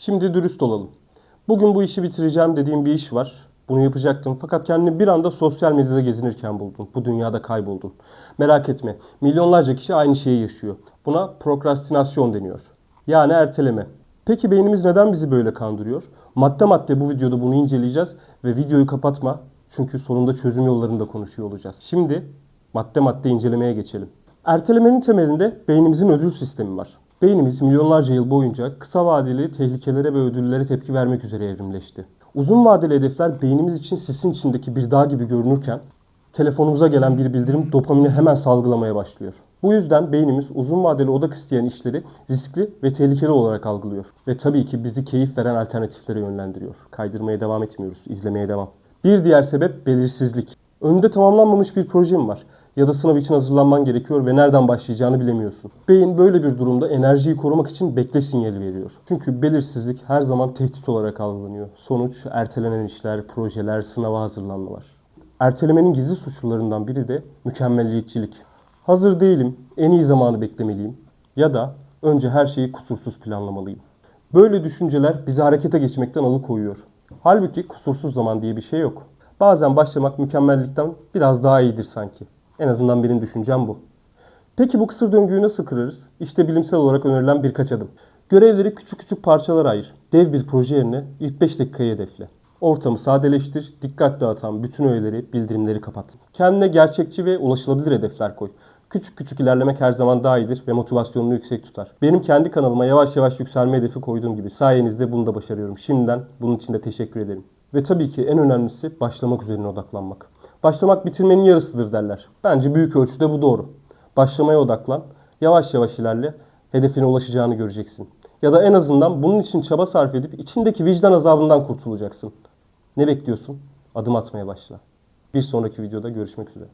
Şimdi dürüst olalım. Bugün bu işi bitireceğim dediğim bir iş var. Bunu yapacaktım fakat kendimi bir anda sosyal medyada gezinirken buldum. Bu dünyada kayboldum. Merak etme. Milyonlarca kişi aynı şeyi yaşıyor. Buna prokrastinasyon deniyor. Yani erteleme. Peki beynimiz neden bizi böyle kandırıyor? Madde madde bu videoda bunu inceleyeceğiz ve videoyu kapatma. Çünkü sonunda çözüm yollarını da konuşuyor olacağız. Şimdi madde madde incelemeye geçelim. Ertelemenin temelinde beynimizin ödül sistemi var. Beynimiz milyonlarca yıl boyunca kısa vadeli tehlikelere ve ödüllere tepki vermek üzere evrimleşti. Uzun vadeli hedefler beynimiz için sisin içindeki bir dağ gibi görünürken telefonumuza gelen bir bildirim dopamini hemen salgılamaya başlıyor. Bu yüzden beynimiz uzun vadeli odak isteyen işleri riskli ve tehlikeli olarak algılıyor. Ve tabii ki bizi keyif veren alternatiflere yönlendiriyor. Kaydırmaya devam etmiyoruz, izlemeye devam. Bir diğer sebep belirsizlik. Önünde tamamlanmamış bir projem var ya da sınav için hazırlanman gerekiyor ve nereden başlayacağını bilemiyorsun. Beyin böyle bir durumda enerjiyi korumak için bekle sinyali veriyor. Çünkü belirsizlik her zaman tehdit olarak algılanıyor. Sonuç ertelenen işler, projeler, sınava hazırlanmalar. Ertelemenin gizli suçlularından biri de mükemmelliyetçilik. Hazır değilim, en iyi zamanı beklemeliyim ya da önce her şeyi kusursuz planlamalıyım. Böyle düşünceler bizi harekete geçmekten alıkoyuyor. Halbuki kusursuz zaman diye bir şey yok. Bazen başlamak mükemmellikten biraz daha iyidir sanki. En azından benim düşüncem bu. Peki bu kısır döngüyü nasıl kırarız? İşte bilimsel olarak önerilen birkaç adım. Görevleri küçük küçük parçalara ayır. Dev bir proje yerine ilk 5 dakikayı hedefle. Ortamı sadeleştir, dikkat dağıtan bütün öğeleri, bildirimleri kapat. Kendine gerçekçi ve ulaşılabilir hedefler koy. Küçük küçük ilerlemek her zaman daha iyidir ve motivasyonunu yüksek tutar. Benim kendi kanalıma yavaş yavaş yükselme hedefi koyduğum gibi sayenizde bunu da başarıyorum. Şimdiden bunun için de teşekkür ederim. Ve tabii ki en önemlisi başlamak üzerine odaklanmak. Başlamak bitirmenin yarısıdır derler. Bence büyük ölçüde bu doğru. Başlamaya odaklan, yavaş yavaş ilerle, hedefine ulaşacağını göreceksin. Ya da en azından bunun için çaba sarf edip içindeki vicdan azabından kurtulacaksın. Ne bekliyorsun? Adım atmaya başla. Bir sonraki videoda görüşmek üzere.